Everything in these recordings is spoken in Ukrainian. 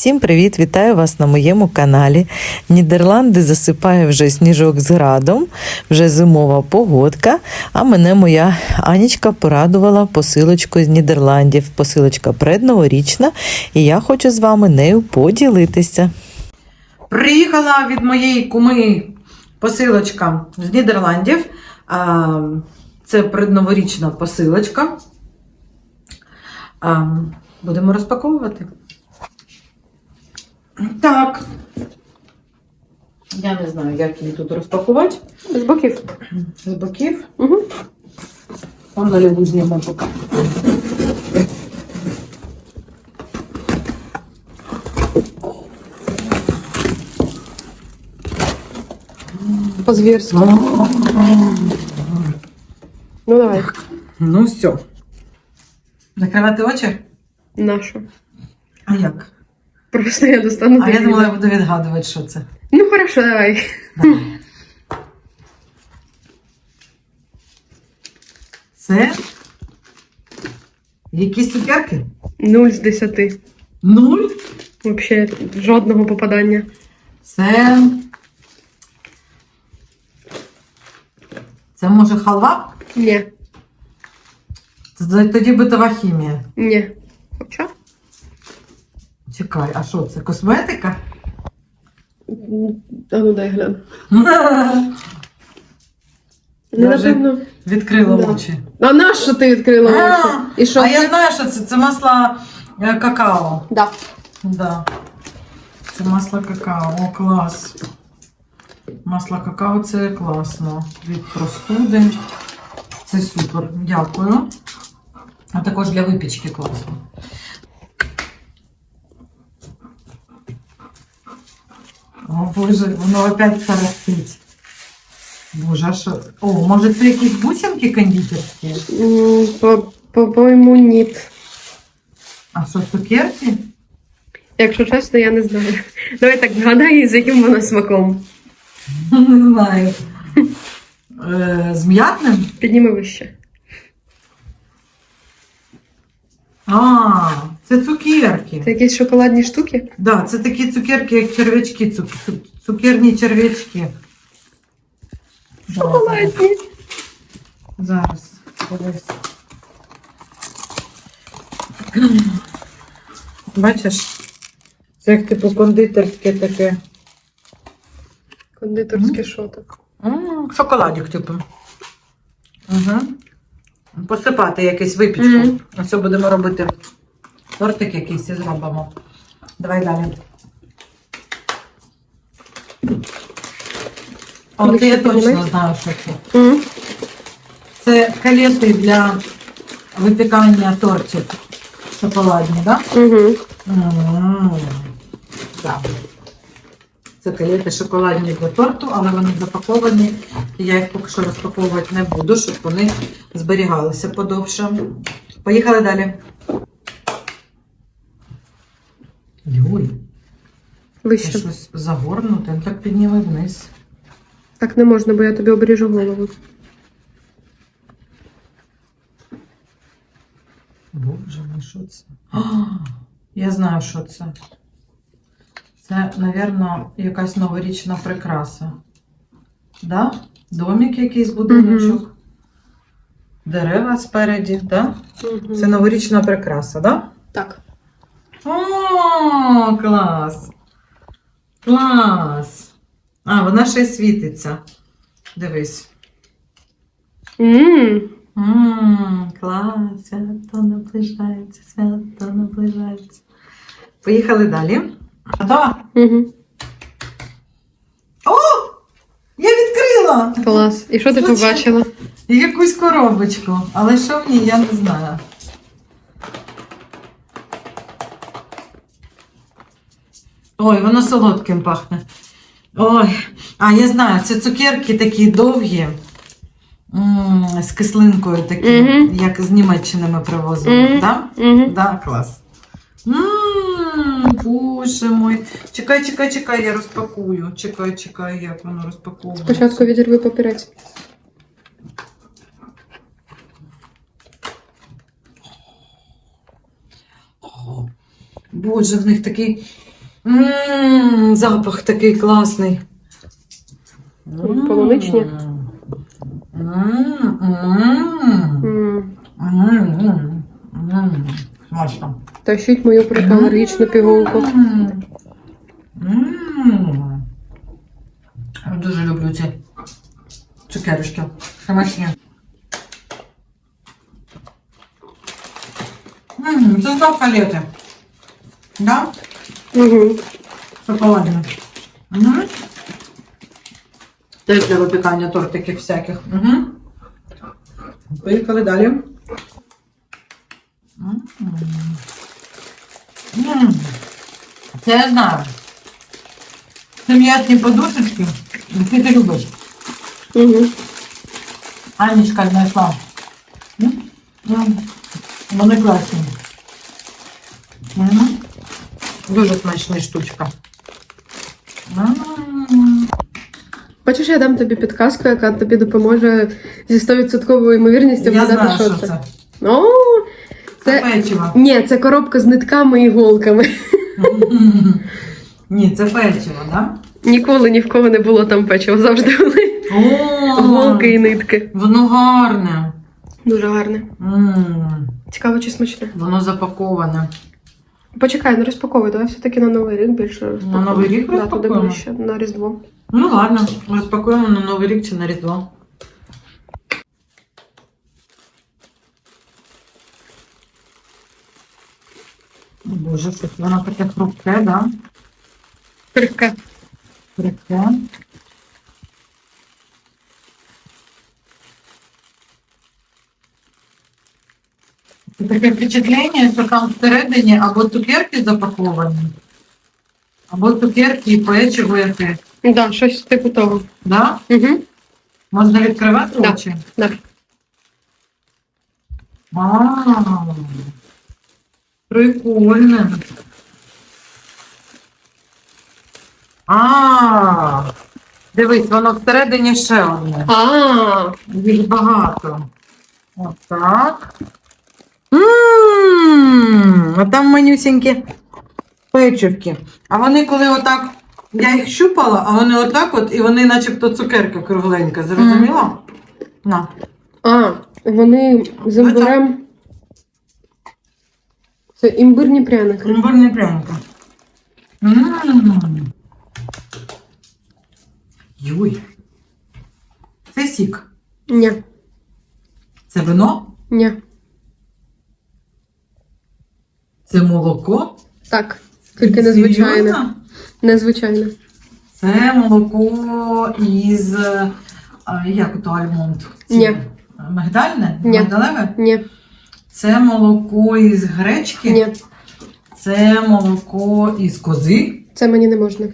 Всім привіт! Вітаю вас на моєму каналі. Нідерланди засипає вже сніжок з градом, вже зимова погодка. А мене моя Анічка порадувала посилочкою з Нідерландів. Посилочка предноворічна, і я хочу з вами нею поділитися. Приїхала від моєї куми посилочка з Нідерландів. Це предноворічна посилочка. Будемо розпаковувати. Так. Я не знаю, як її тут розпакувати. З боків. З боків. Угу. Он наливу знімемо поки. По-звірськи. Ну давай. Ну все. Закривати очі? Нашу. А як? Просто я достану. А я думала, я буду відгадувати, що це. Ну хорошо, давай. Це якісь цукерки? Нуль з десяти. Нуль. Вообще жодного попадання. Це. Це може халва? Ні. Тоді битова хімія. Ні. Хоча? Чекай, а що це? Косметика? А ну дай гляну. Я напевно. Відкрила Да. очі. А на що ти відкрила А, очі? І що а це? я знаю, що це. Це масло е, какао. Да. Да. Це масло какао. О, клас. Масло какао це класно. Від простуди. Це супер. Дякую. А також для випічки класно. Боже, воно опять тарахтить. Боже, а що? О, може це якісь бусинки кондитерські? По-моєму, ні. А що, цукерки? Якщо чесно, я не знаю. Давай так згадай, з яким вона смаком. Не знаю. Е, З м'ятним? Підніми вище. А, це цукерки. Це якісь шоколадні штуки? Да, це такі цукерки, як черв'ячки, цук- цук- цукерні черв'ячки. Шоколадні. Зараз. Зараз. Бачиш? Це як типу кондитерське таке. Кондитерське що так. М, Шоколадик, типу. Угу. Посипати якусь випічку. Мгм. Ось будемо робити. Тортик якийсь і зробимо. Давай далі. О, це я точно знаю, що це. М. Це калети для випікання тортів шоколадні, так? Угу. Да? Так. Це калети шоколадні для торту, але вони запаковані. Я їх поки що розпаковувати не буду, щоб вони зберігалися подовше. Поїхали далі. Це Вище. щось загорнуте, ну так підніми вниз. Так не можна, бо я тобі обріжу голову. Боже мій, що це? А, я знаю, що це. Це, напевно, якась новорічна прикраса. Да? Домик якийсь будиночок. Дерева спереді, да? Це новорічна прикраса, да? Так. О, клас! Клас! А, вона ще й світиться. Дивись. Ммм. Ммм, клас, свято наближається, свято наближається. Поїхали далі. Готова? Угу. О! Я відкрила! Клас. І що ти побачила? Якусь коробочку, але що в ній, я не знаю. Ой, воно солодким пахне. Ой, а я знаю, це цукерки такі довгі, м, з кислинкою такі, Мгм. як з Німеччини ми привозили. Мгм. Да? Угу. Да, клас. Ммм, боже мой. Чекай, чекай, чекай, я розпакую. Чекай, чекай, як воно розпаковується. Спочатку відірви папірець. Боже, в них такий Ммм, запах такий класний. М, полуничні. М. Смачно. Тащить мою протиалергічну пігулку. Я дуже люблю ці цукерочки. М, Це знов палети. Да? Угу. Шоколадні. Угу. Теж для випікання тортиків всяких. Угу. Поїхали далі. М. М. Це я знаю. Це м'ятні подушечки, які ти любиш. Угу. Анечка знайшла. М? М. Вони класні. Дуже смачна штучка. Хочеш, я дам тобі підказку, яка тобі допоможе зі 100% ймовірністю Я вгадати, знаю, що це. О, Це Це- печиво. ні, це коробка з нитками і іголками. Ні, це печиво, да? Ніколи ні в кого не було там печива, завжди були голки і нитки. Воно гарне. Дуже гарне. Цікаво чи смачне. Воно запаковане. Почекай, не розпаковуй, давай все-таки на Новий рік більше розпакуємо. Новий рік Да, туди ближче, на Різдво. Ну ладно, розпакуємо на Новий рік чи на Різдво. Боже, щось воно таке хрупке, да? Крихке. Хрупке. Таке впечатлення, що там всередині або цукерки запаковані, або цукерки і печиво якесь. Так, да, щось типу того. Да? Угу. Можна відкривати Да. очі? Да. А, прикольно. А, дивись, воно всередині ще одне. А, Їх багато. Отак. Ммм, а там манюсінькі печивки. А вони коли отак. Я їх щупала, а вони отак от, і вони начебто цукерка кругленька, зрозуміла? На. а, вони з імбирем. Це імбирні пряники. Імбирні пряники. М. Юй. Це сік. Ні, Це вино? ні. Це молоко? Так, тільки незвичайне. Серйозно? Незвичайне. Це молоко із. а, Як то альмонд? Ні. Мигдальне? Ні. Мигдалеве? Ні, Це молоко із гречки? ні. Це молоко із кози? Це мені не можна.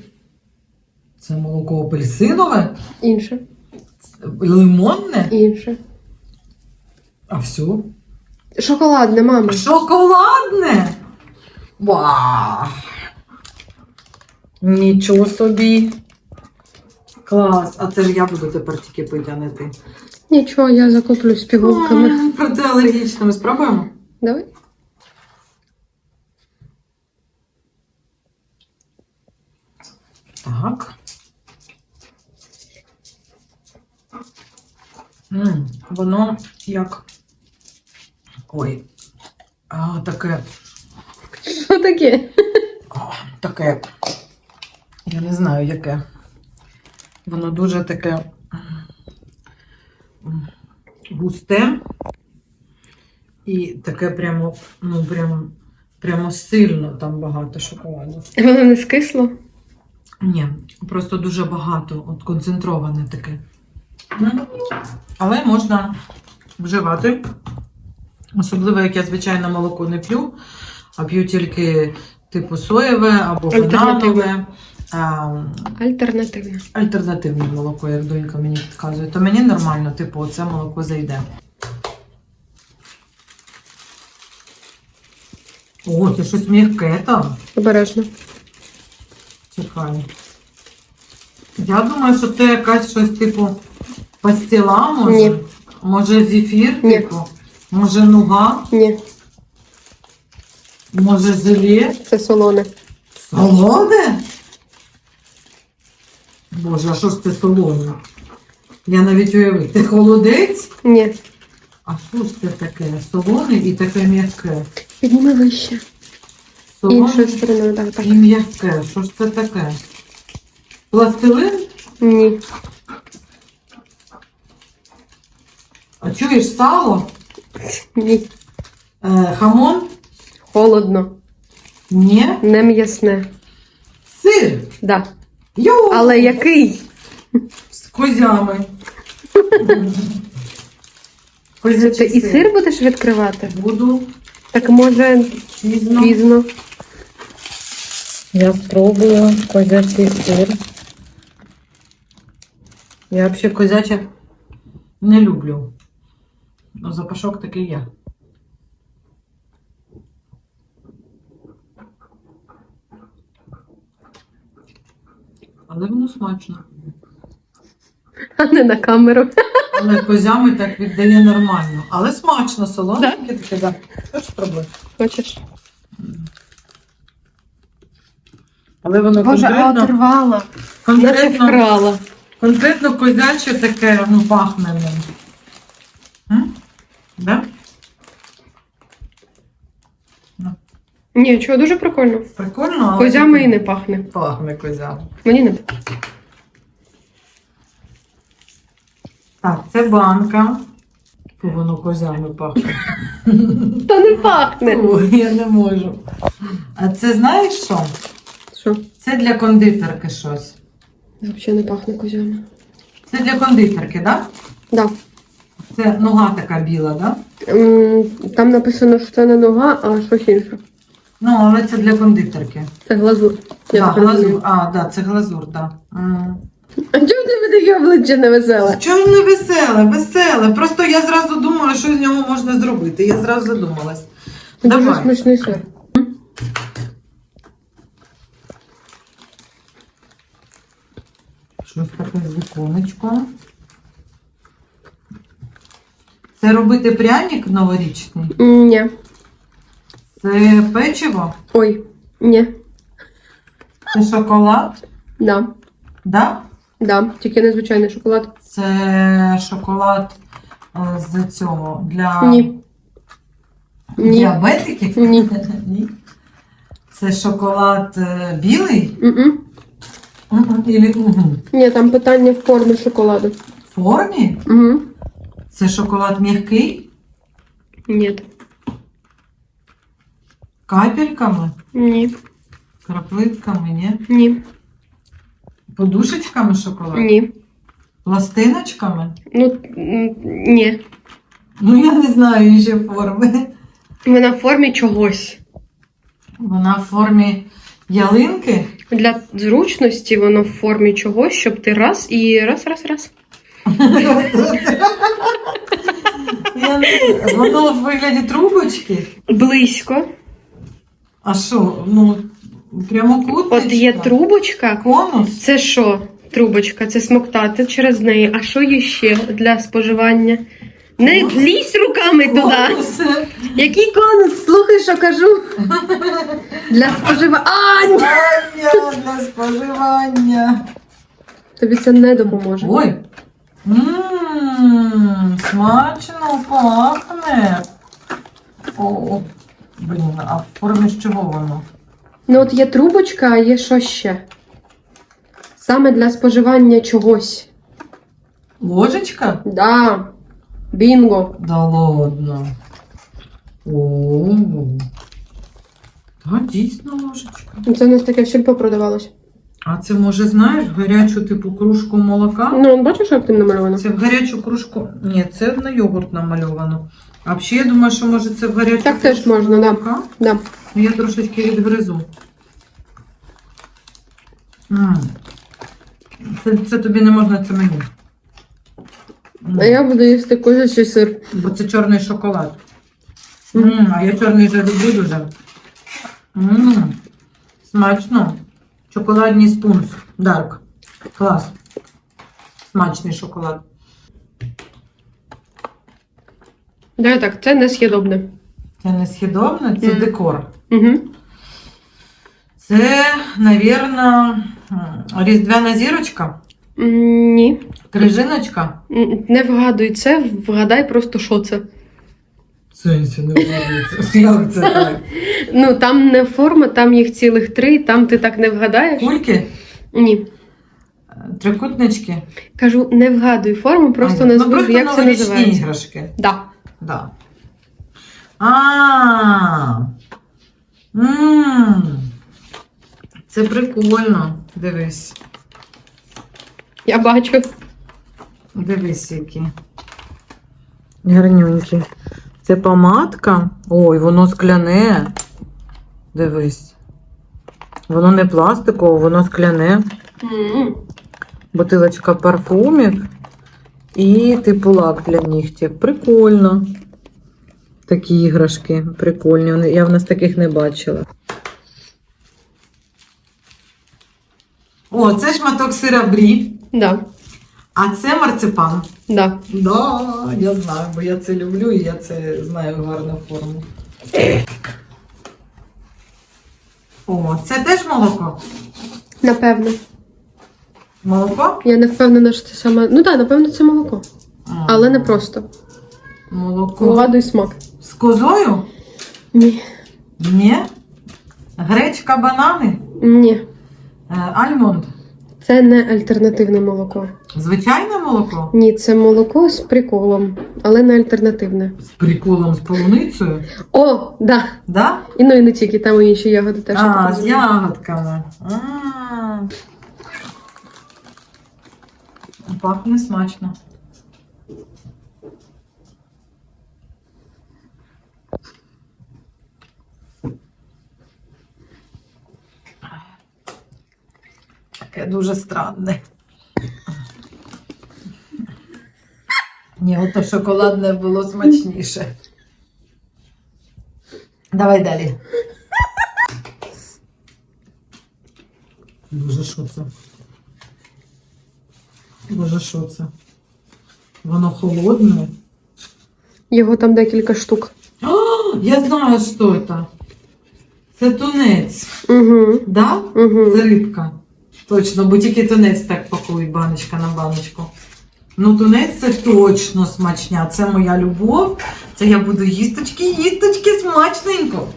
Це молоко апельсинове? Інше. Лимонне? Інше. А все? Шоколадне, мама. Шоколадне? Вау! Нічого собі. Клас. А це ж я буду тепер тільки пити, а не ти. Нічого, я закуплю з пігулками. М, Протиалергічними спробуємо? Давай. Так. М, воно як. Ой. А, таке. Що таке? О, таке. Я не знаю, яке. Воно дуже таке м, густе. І таке прямо, ну, прямо, прямо сильно там багато шоколаду. Воно не скисло? Ні, просто дуже багато, от концентроване таке. Але можна вживати. Особливо, як я, звичайно, молоко не п'ю, а п'ю тільки типу соєве або бананове. Альтернативне. альтернативне молоко, як донька мені підказує, то мені нормально, типу, оце молоко зайде. О, це щось м'яке там. Обережно. Чекай. Я думаю, що це якась щось типу пастила, може? Ні. Може зефір, Ні. типу? Може нуга? Ні, Може желе? це солоне. Солоне? Боже, а що ж це солоне? Я навіть уявив. Це холодець? Ні. А що ж це таке? Солоне і таке м'яке. Підніми вище. Солоне стороною, так, так. і м'яке. Що ж це таке? Пластилин? Ні. А чуєш сало? Ні. Е, хамон? Холодно. Ні. Не м'ясне. Сир. Да. Йоу! Але який? З козями. Це ти і сир будеш відкривати? Буду Так може пізно. пізно. Я спробую козячий сир. Я взагалі козяче не люблю. Ну, запашок такий є. Але воно смачно. А не на камеру. Але козями так віддає нормально. Але смачно, солоденьке таке, так. Ж спробуй? Хочеш? Але воно Боже, а конкретно, оторвала. Наче конкретно, вкрала. конкретно козяче таке, ну, пахне ним. М? Да? Ні, чого, дуже прикольно. Прикольно, але Козями і не пахне. пахне козями. Мені не. Так, це банка. Фу, Воно козями пахне. Та не пахне. Ой, я не можу. А це знаєш що? Що? Це для кондитерки щось. Взагалі не пахне козями. Це для кондитерки, так? Да. Це нога така біла, так? М, Там написано, що це не нога, а щось інше. Ну, але це для кондитерки. Це глазур. Я Да, так розумію. глазур. А, да, це глазур, так. А чому в тебе таке обличчя невеселе? Чому не веселе? Веселе. Просто я зразу думала, що з нього можна зробити. Я зразу задумалась. Дуже Давай. смачний сир. Щось таке з віконечком. Це робити пряник новорічний? Ні. Це печиво? Ой, ні. Це шоколад? Да. Да? Да. Тільки незвичайний шоколад. Це шоколад е, з цього для Ні. Ні. діабетиків? Ні. Ні. Це шоколад е, білий? М-м. Мгм. Ілі. Ні, там питання в формі шоколаду. В формі? Угу. Це шоколад м'який? Ні. Капельками? Ні. Краплитками, ні? Ні. Подушечками шоколад? Ні. Пластиночками? Ну, ні. Ну, я не знаю ще форми. Вона в формі чогось. Вона в формі ялинки. Для зручності воно в формі чогось, щоб ти раз і раз, раз, раз. Воно в вигляді трубочки. Близько. А що? Ну, прямокутничка? От є трубочка. Конус? Це що? Трубочка, це смоктати через неї. А що є ще для споживання? Не Конус. лізь руками туди. Який конус? Слухай, що кажу. Для споживання. Споживання для споживання. Тобі це не допоможе. Ой. Ммм, смачно пахне. О, блін, а в формі з чого воно? Ну от є трубочка, а є що ще? Саме для споживання чогось. Ложечка? Да. Бінго. Да ладно. О. Та дійсно ложечка. Це у нас таке в сільпо продавалось. А це може, знаєш, в гарячу типу кружку молока? Ну, он бачиш, як тим намальовано? Це в гарячу кружку. Ні, це на йогурт намальовано. А взагалі, я думаю, що може це в гарячу Так теж можна, да. молока. Да. Ну, Я трошечки відгризу. М. Це, це тобі не можна, це мені. М. А я буду їсти козячий сир. Бо це чорний шоколад. М, а я чорний вже люблю дуже. М, Смачно. Шоколадний спунс. Дарк. Клас. Смачний шоколад. Да, так, це несъєдобне. Це не східобне, це Мгм. декор. Угу. Це, навірно, різдвяна зірочка, Ні. крижиночка. М, Не вгадуй це, вгадай просто, що це. Сенсі не вгадується. Як це так? Ну, там не форма, там їх цілих три, там ти так не вгадаєш. Кульки, Ні. трикутнички. Кажу, не вгадуй форму, просто А, назви, ну, просто як це новорічні називається. іграшки. Да. Да. А. М. Це прикольно. Дивись. Я бачу. Дивись, які. Гарнюнькі. Це помадка. Ой, воно скляне. Дивись. Воно не пластикове, воно скляне. М. Бутилочка парфумів і типу лак для нігтів. Прикольно. Такі іграшки. Прикольні. Я в нас таких не бачила. О, це шматок сира брі, Да. а це марципан. Да. Да, я знаю, бо я це люблю і я це знаю гарну форму. О, це теж молоко. Напевно. Молоко? Я не впевнена, що це саме. Ну так, напевно, це молоко. А, Але не просто. Молоко. Вгадуй смак. З козою? Ні. Ні. Гречка, банани, Ні. Е, альмонд. Це не альтернативне молоко. Звичайне молоко Ні, це молоко з приколом, але не альтернативне. з приколом з полуницею. О, да. Да? І ну і не тільки, там і інші ягоди теж. А, з ягодками. А. Пахне смачно. Таке дуже странне. Ні, ото шоколадне було смачніше. Давай далі. Боже, що це? Боже, що це? Воно холодне. Його там декілька штук. О, я знаю, що це. Це тунець. Угу. Да? Угу. Це рибка. Точно, бо тільки тунець так пакують баночка на баночку. Ну, тунець це точно смачня. Це моя любов. Це я буду їсточки, їсточки смачненько.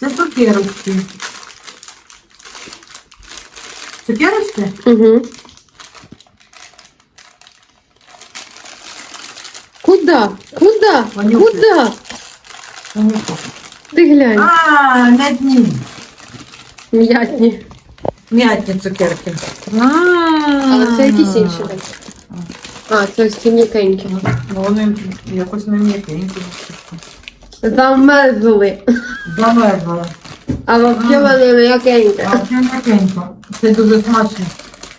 Це цукерочки. Цукерочки? Угу. Куда? Куда? Понюхай. Куда? Понюхай. Ти глянь. А, дні. М'ятні. М'ятні цукерки. Але це якісь інші. так. А, це ось ці м'якенькі. Ну, вони якось не м'якенькі. Замерзли. Замерзли. А взагалі вони м'якенькі. А це м'якенько. Це дуже смачно.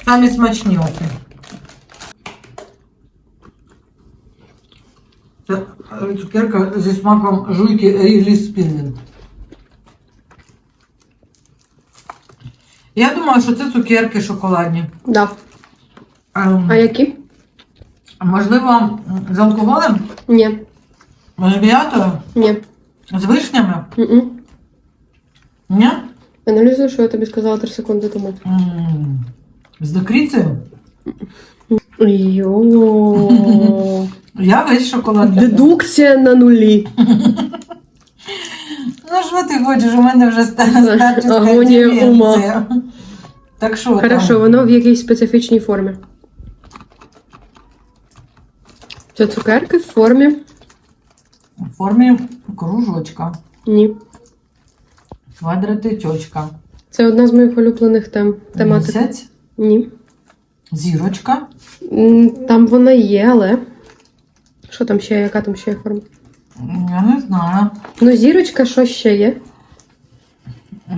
Самі смачні оці. Це е, цукерка зі смаком жуйки Ріглі Спіннінг. Я думаю, що це цукерки шоколадні. Да. Ем, А які? Можливо, з алкоголем, Ні. з м'ятою, Ні. з вишнями. М-м. Ні? Аналізуй, що я тобі сказала 3 секунди тому. М, З докріцею? Йо. Я весь шоколадний. Дедукція на нулі. Ну що ти хочеш, у мене вже ста- старческа Агонія деменція. ума. Так що Хорошо, там? воно в якійсь специфічній формі. Це цукерки в формі. В формі кружочка, Ні. Квадратичочка, Це одна з моїх улюблених тем. Тематик. місяць, Ні. зірочка, Там вона є, але. Що там ще? є? Яка там ще є форма? я не знаю, Ну, зірочка, що ще є?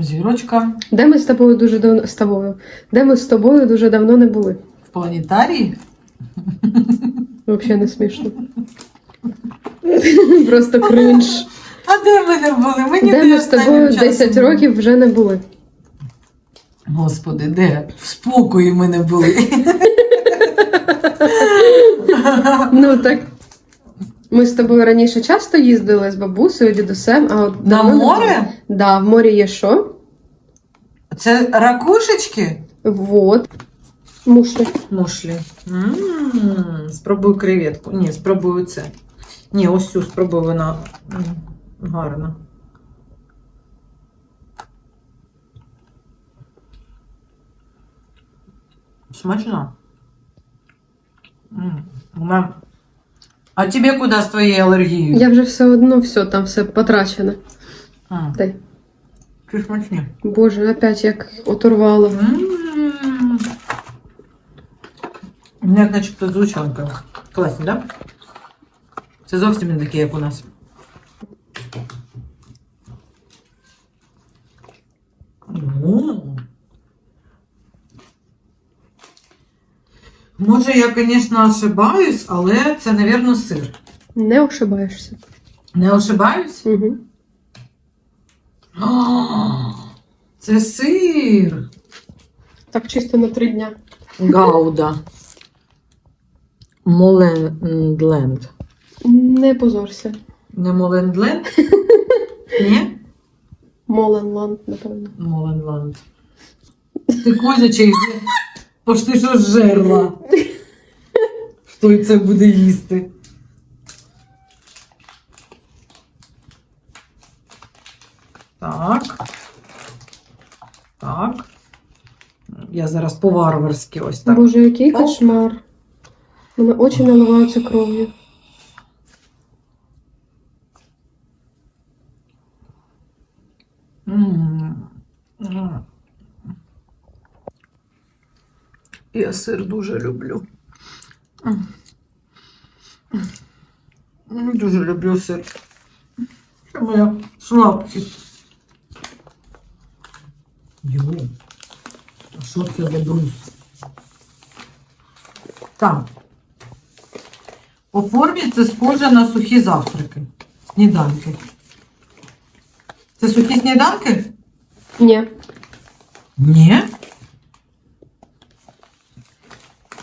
зірочка Де ми з тобою дуже давно з тобою? Де ми з тобою дуже давно не були? в планетарії. Взагалі не смішно. Просто кринж. А де ми не були? Мені Де де ми з тобою 10 років вже не були. Господи, де? В спокої ми не були. Ну так. Ми з тобою раніше часто їздили з бабусею, дідусем, а от На давно не море? було. Да, в морі є що? Це ракушечки? Вот. Мушлі. Мушлі. М, Спробую креветку. Ні, спробую це. Ні, ось цю спробую вона м, гарна. Смачно. Вона- А тебе куди з твоєю алергією? Я вже все одно все, там все потрачено. А, Дай. Чи смачні? Боже, опять як оторвало. Як начебто звучанка. Класні, так? Да? Це зовсім не такі, як у нас. О. Може, я, звісно, ошибаюсь, але це, мабуть, сир. Не ошибаєшся. Не ошибаюсь? Угу. А, Це сир. Так чисто на три дня. Гауда. Моленленд. Не позорся. Не Моленленд? Ні? Моленланд, напевно. Моленланд. Ти козячий вже пошти що жерла. Хто і це буде їсти? Так. Так. Я зараз по-варварськи ось так. Боже, який кошмар. У мене очі наливаються кров'ю. М. М. Я сир дуже люблю. Дуже люблю сир. Це моя слабкість. Йо. А що це за брус? Так. По формі це схоже на сухі завтраки. Сніданки. Це сухі сніданки? Ні. Ні.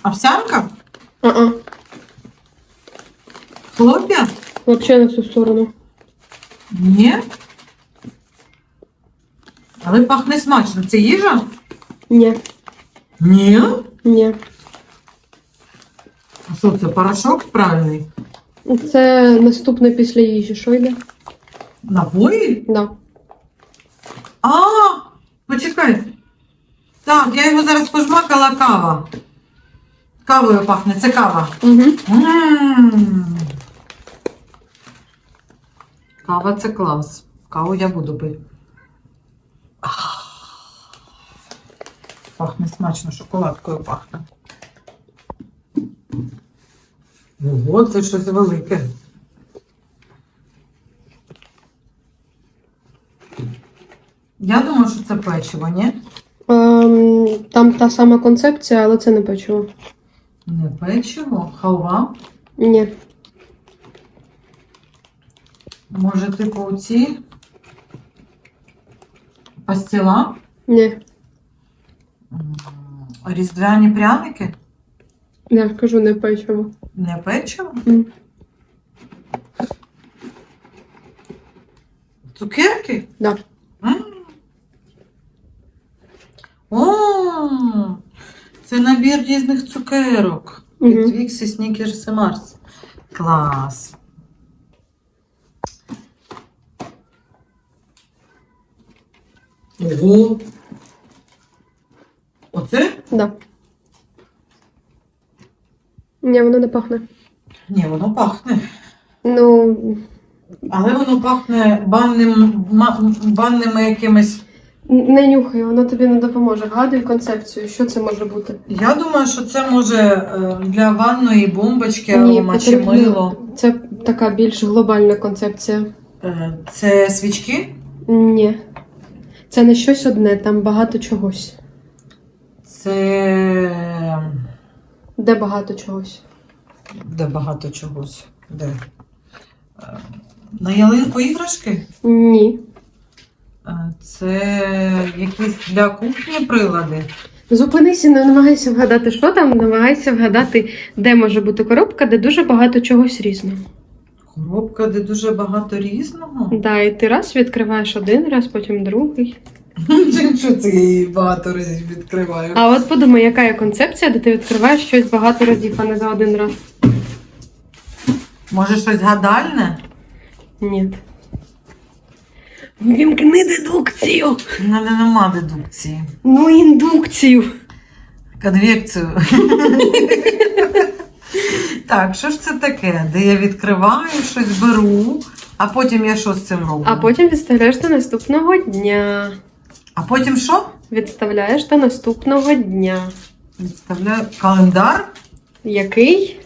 Овсянка? А-а. Хлоп'я? Взагалі на всю сторону. Ні. Але пахне смачно. Це їжа? Ні. Ні. Ні. А що це, порошок правильний? Це наступне після їжі. Що йде? Напої? Да. А, почекай. Так, я його зараз пожмакала кава. Кавою пахне, це кава. Угу. Кава це клас. Каву я буду пити. Ах. Пахне смачно, шоколадкою пахне. Ого, це щось велике. Я думаю, що це печиво, ні? Ем, там та сама концепція, але це не печиво. Не печиво, халва. Ні. Може, типу ці пастила? Ні. Різдвяні пряники? Я кажу, не печиво. Не печиво? Цукерки? Да. М. О, це набір різних цукерок. Від Твіксі, Снікерс і Марс. Клас. Ого. Оце? Да. Ні, воно не пахне. Ні, воно пахне. Ну, Але воно пахне банним, банними якимись. Не нюхай, воно тобі не допоможе. Вгадуй концепцію, що це може бути. Я думаю, що це може е, для ванної бомбочки арома чи потрібно- мило. Це така більш глобальна концепція. Е, Це свічки? Ні. Це не щось одне, там багато чогось. Це Де багато чогось. де багато чогось. Де? Е, На ялинку іграшки? Ні. Це якісь для кухні прилади. Зупинися, не намагайся вгадати, що там, намагайся вгадати, де може бути коробка, де дуже багато чогось різного. Коробка, де дуже багато різного. Да, і ти раз відкриваєш один раз, потім другий. Що це я її багато разів відкриваю? А от подумай, яка є концепція, де ти відкриваєш щось багато разів, а не за один раз. Може щось гадальне? Ні. Вімкни дедукцію. У мене нема дедукції. Ну, індукцію. Конвекцію. так, що ж це таке? Де я відкриваю, щось беру, а потім я що з цим роблю? А потім відставляєш до наступного дня. А потім що? Відставляєш до наступного дня. Відставляю календар Який?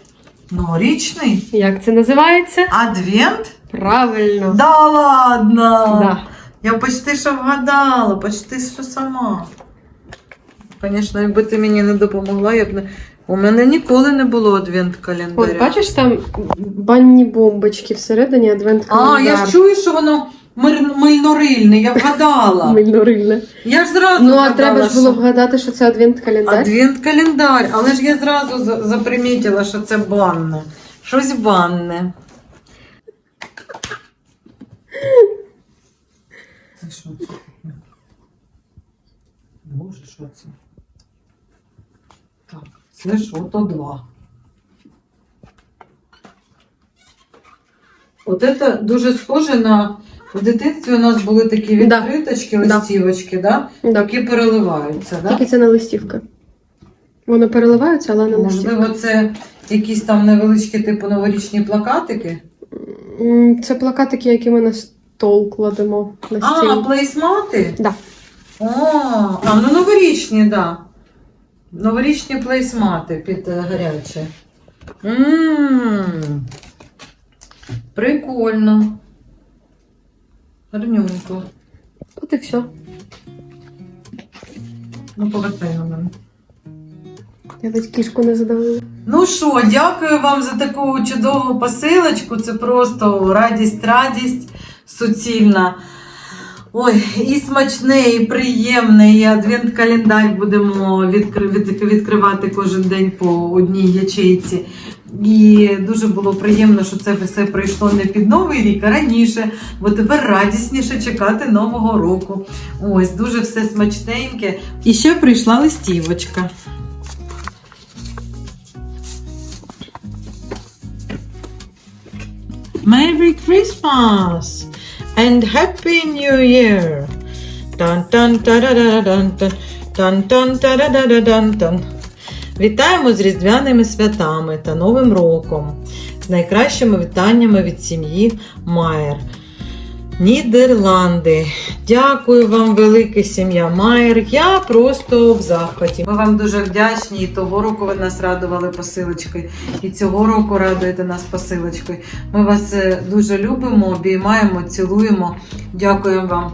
новорічний. Як це називається? Адвент? Правильно. Да ладно! Да. Я почти що вгадала, почти що сама. Звісно, якби ти мені не допомогла, я б не. У мене ніколи не було адвент календаря. От бачиш там банні бомбочки всередині адвент А, я ж чую, що воно мир- мильнорильне, я вгадала. Мильнорильне. Я ж зразу Ну, а вгадала, треба ж було що вгадати, що це адвент календар. адвент календар, але ж я зразу за- запримітила, що це банне. Щось банне. Це що це таке? Боже, що це? Так, це що то два. От це дуже схоже на. В дитинстві у нас були такі Да. відкриточки, Да. листівочки, да? Да. які переливаються. Да? Тільки це не листівка. Воно переливається, але не листівка. Можливо, це якісь там невеличкі типу новорічні плакатики. Це плакатики, які ми на стол кладемо на А, плейсмати? Да. О, а, ну новорічні, так. Да. Новорічні плейсмати під е, гаряче. Мм. Прикольно. Гарнюнько. От і все. Ну, повертай на мене. Я десь кішку не задавила. Ну що, дякую вам за таку чудову посилочку. Це просто радість, радість суцільна. Ой, і смачне, і приємне, і адвент-календар будемо відкри- відкривати кожен день по одній ячейці. І дуже було приємно, що це все прийшло не під новий рік, а раніше, бо тепер радісніше чекати нового року. Ось дуже все смачненьке. І ще прийшла листівочка. Merry Christmas and Happy New Year. Тан тан тарарадан тан тан тан тарададан тан Вітаємо з Різдвяними святами та Новим роком. З найкращими вітаннями від сім'ї Майер. Нідерланди. Дякую вам, велика сім'я Майер. Я просто в захваті. Ми вам дуже вдячні. І того року ви нас радували посилочкою, і цього року радуєте нас посилочкою. Ми вас е, дуже любимо, обіймаємо, цілуємо. Дякуємо вам.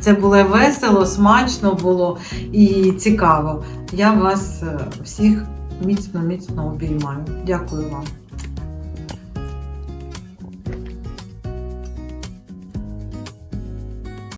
Це було весело, смачно було і цікаво. Я вас е, всіх міцно, міцно обіймаю. Дякую вам.